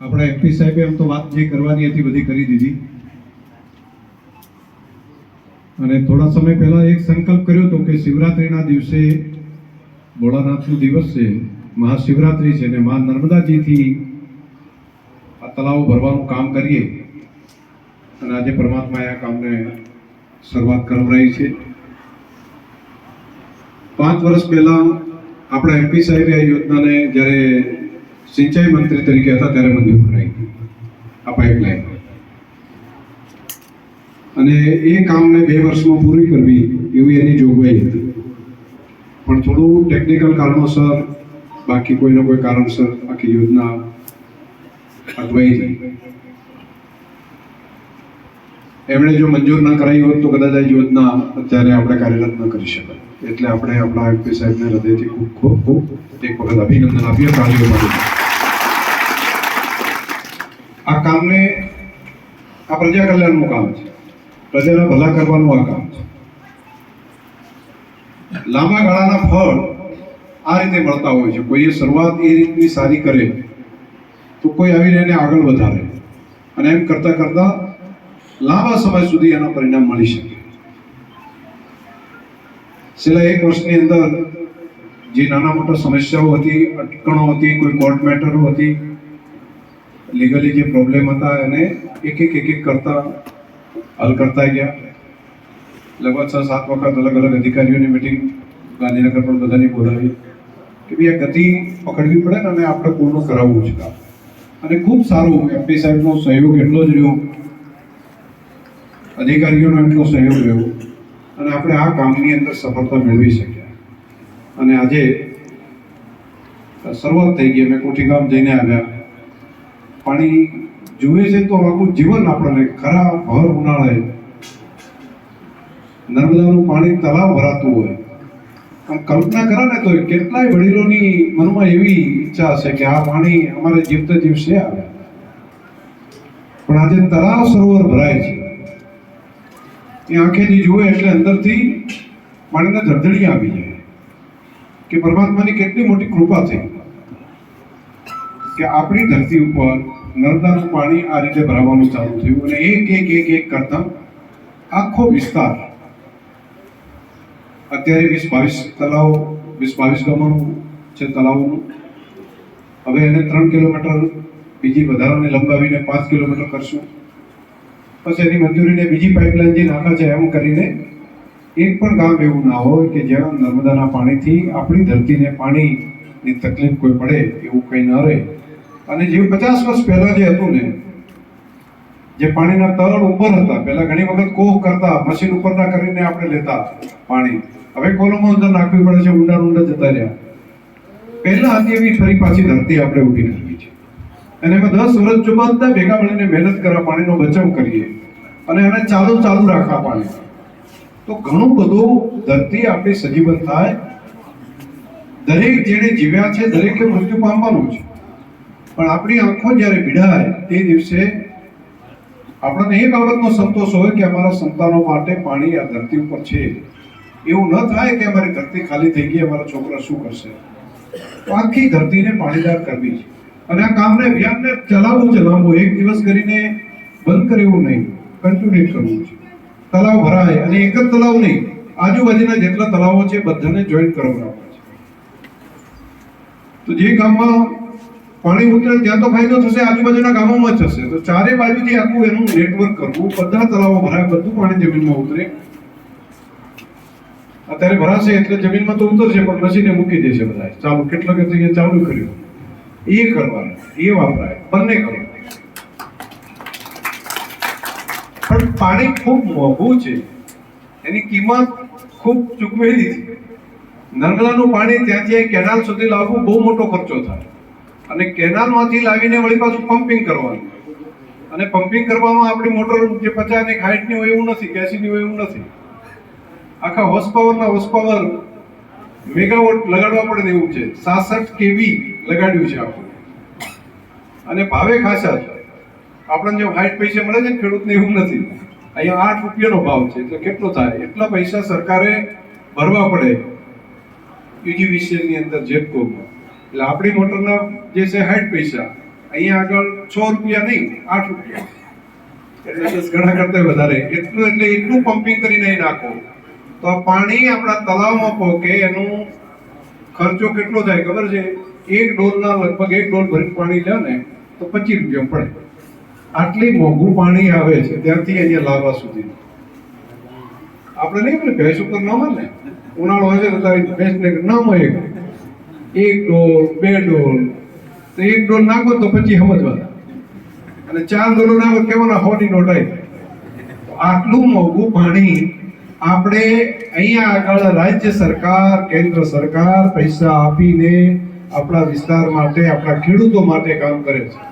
આપણા એમપી સાહેબે એમ તો વાત જે કરવાની હતી બધી કરી દીધી. અને થોડા સમય પહેલા એક સંકલ્પ કર્યો હતો કે શિવરાત્રિના દિવસે ભોળાનાથનો દિવસ છે, મહાશિવરાત્રિ છે ને મા નર્મદાજીથી આ તળાવ ભરવાનું કામ કરીએ. અને આજે પરમાત્માએ આ કામને શરૂઆત કરવડાવી છે. પાંચ વર્ષ પહેલા આપણા એમપી સાહેબે આ યોજનાને જ્યારે સિંચાઈ મંત્રી તરીકે હતા ત્યારે મંજૂર કરાઈ આ પાઇપલાઇન અને એ કામને બે વર્ષમાં પૂરી કરવી એવી એની જોગવાઈ હતી. પણ થોડું ટેકનિકલ કારણોસર, બાકી કોઈનો કોઈ કારણસર આખી યોજના અટવાઈ ગઈ. એમણે જો મંજૂર ન કરાવી હોત તો કદાચ આ યોજના અત્યારે આપણે કાર્યરત ન કરી શકાય. એટલે આપણે આપણા એમપી સાહેબને હૃદયથી ખૂબ ખૂબ ખૂબ એક વખત અભિનંદન આપીએ તાળીઓ માટે. આ કામને આ પ્રજા કલ્યાણનું કામ છે. પ્રજાના ભલા કરવાનું આ કામ છે. લાંબા ગાળાના ફળ આ રીતે મળતા હોય છે. કોઈએ શરૂઆત એ રીતની સારી કરે તો કોઈ આવીને એને આગળ વધારે. અને એમ કરતાં કરતાં લાંબા સમય સુધી એના પરિણામ મળી શકે. છેલ્લા એક વર્ષની અંદર જે નાના મોટા સમસ્યાઓ હતી, અટકણો હતી, કોઈ કોર્ટ મેટરો હતી લીગલી જે પ્રોબ્લેમ હતા એને એક એક એક એક કરતા હલ કરતા ગયા. લગભગ છ, સાત વખત અલગ અલગ અધિકારીઓની મિટિંગ ગાંધીનગર પણ બધાની બોલાવી. કે ભાઈ આ ગતિ પકડવી પડે ને અને આપણે પૂર્ણ કરાવવું છે. અને ખૂબ સારું એમપી સાહેબનો સહયોગ એટલો જ રહ્યો. અધિકારીઓનો એટલો સહયોગ રહ્યો. અને આપણે આ કામની અંદર સફળતા મેળવી શક્યા. અને આજે શરૂઆત થઈ ગઈ. અમે કોઠી ગામ જઈને આવ્યા. પાણી જુએ છે તો આખું જીવન આપણને ખરા ભર ઉનાળે. નર્મદાનું પાણી તળાવ ભરાતું હોય. આમ કલ્પના કરે ને તો કેટલાય વડીલોની મનમાં એવી ઈચ્છા હશે કે આ પાણી અમારે જીવતે જીવશે આવે. પણ આજે તળાવ સરોવર ભરાય છે. એ આંખેથી જુએ એટલે અંદરથી પાણીના ધડધડી આવી જાય. કે પરમાત્માની કેટલી મોટી કૃપા થઈ. કે આપણી ધરતી ઉપર નર્મદાનું પાણી આ રીતે ભરાવાનું ચાલુ થયું અને એક એક એક એક કરતા આખો વિસ્તાર અત્યારે વીસ બાવીસ તલાવ વીસ બાવીસ ગામોનું છે તલાવનું હવે એને ત્રણ કિલોમીટર બીજી વધારાને લંબાવીને પાંચ કિલોમીટર કરશું. પછી એની મંજૂરીને બીજી પાઇપલાઇન જે નાખા છે એમ કરીને એક પણ ગામ એવું ના હોય કે જ્યાં નર્મદાના પાણીથી આપણી ધરતીને પાણીની તકલીફ કોઈ પડે એવું કંઈ ન રહે. અને જે પચાસ વર્ષ પહેલા જે હતું ને, જે પાણીના તળ ઉપર હતા, પહેલા ઘણી વખત કોહ કરતા, મશીન ઉપર ના કરીને આપણે લેતા પાણી. હવે કોલોમાં અંદર નાખવી પડે છે, ઊંડા ઊંડા જતા રહ્યા. પહેલા હતી એવી ફરી પાછી ધરતી આપણે ઊભી કરવી છે. અને એમાં દસ વર્ષ જો બધા ભેગા મળીને મહેનત કરવા પાણીનો બચાવ કરીએ અને એને ચાલુ ચાલુ રાખવા પાણી તો ઘણું બધું ધરતી આપણી સજીવન થાય. દરેક જેણે જીવ્યા છે, દરેકે મૃત્યુ પામવાનું છે. પણ આપણી આંખો જ્યારે ભીડાય તે દિવસે આપણને એ બાબતનો સંતોષ હોય કે અમારા સંતાનો માટે પાણી આ ધરતી ઉપર છે. એવું ન થાય કે અમારી ધરતી ખાલી થઈ ગઈ, અમારા છોકરા શું કરશે? તો આખી ધરતીને પાણીદાર કરવી છે. અને આ કામને અભિયાનને ચલાવવું ચલાવવું એક દિવસ કરીને બંધ કરે એવું નહીં કન્ટિન્યુ કરવું છે. તલાવ ભરાય અને એક જ તલાવ નહીં, આજુબાજુના જેટલા તલાવો છે, બધાને જોઈન્ટ કરવાના છે તો જે ગામમાં પાણી ઉતરે ત્યાં તો ફાયદો થશે, આજુબાજુના ગામોમાં જ થશે. તો ચારે બાજુથી આખું એનું નેટવર્ક કરવું, બધા તળાવો ભરાય, બધું પાણી જમીનમાં ઉતરે. અત્યારે ભરાશે એટલે જમીનમાં તો ઉતરશે, પણ મશીને મૂકી દેશે બધા ચાલુ કેટલા કે જગ્યાએ ચાલુ કર્યું. એ કરવાનું, એ વાપરાય, બંને કરવાનું. પણ પાણી ખૂબ મોંઘું છે. એની કિંમત ખૂબ ચૂકવેલી છે. નર્મદાનું પાણી ત્યાંથી કેનાલ સુધી લાવવું બહુ મોટો ખર્ચો થાય. અને કેનાલમાંથી લાવીને વળી પાછું પમ્પિંગ કરવાનું. અને પમ્પિંગ કરવામાં આપણી મોટર જે પચાસની હાઈટની હોય એવું નથી એસીની હોય એવું નથી. આખા હોર્સ પાવરના હોર્સ પાવર મેગાવોટ લગાડવા પડે ને એવું છે. સાસઠ કેવી લગાડ્યું છે આપણે અને ભાવે ખાસા છે આપણને જે હાઈટ પૈસા મળે છે ને ખેડૂતને એવું નથી. અહીંયા આઠ રૂપિયાનો ભાવ છે, એટલે કેટલો થાય? એટલા પૈસા સરકારે ભરવા પડે. યુજીવીસીએલની અંદર જેટકોમાં એટલે આપણી મોટરના જે છે સાઠ પૈસા, અહીંયા આગળ છ રૂપિયા નહીં, આઠ રૂપિયા. એટલે ગણા કરતા વધારે. એટલું એટલે એટલું પમ્પિંગ કરીને નાખો. તો પાણી આપણા તળાવમાં પહોંચે એનું ખર્ચો કેટલો થાય ખબર છે? એક ડોલના લગભગ એક ડોલ ભરીને પાણી લે ને, તો પચીસ રૂપિયા પડે. આટલી મોંઘું પાણી આવે છે ત્યાંથી અહીંયા લાવવા સુધી. આપણે નહીં ભેંસ ઉપર ન મળે. ઉનાળો હોય છે તારી ભેંસને ન મળે એક ડોલ, બે ડોલ. તો એક ડોલ નાખો તો પછી સમજવા. અને ચાર ડોલો નાખો કેવાના હોની નો ટાઈમ. આટલું મોંઘું પાણી આપણે અહીંયા આગળ રાજ્ય સરકાર, કેન્દ્ર સરકાર પૈસા આપીને આપણા વિસ્તાર માટે, આપણા ખેડૂતો માટે કામ કરે છે.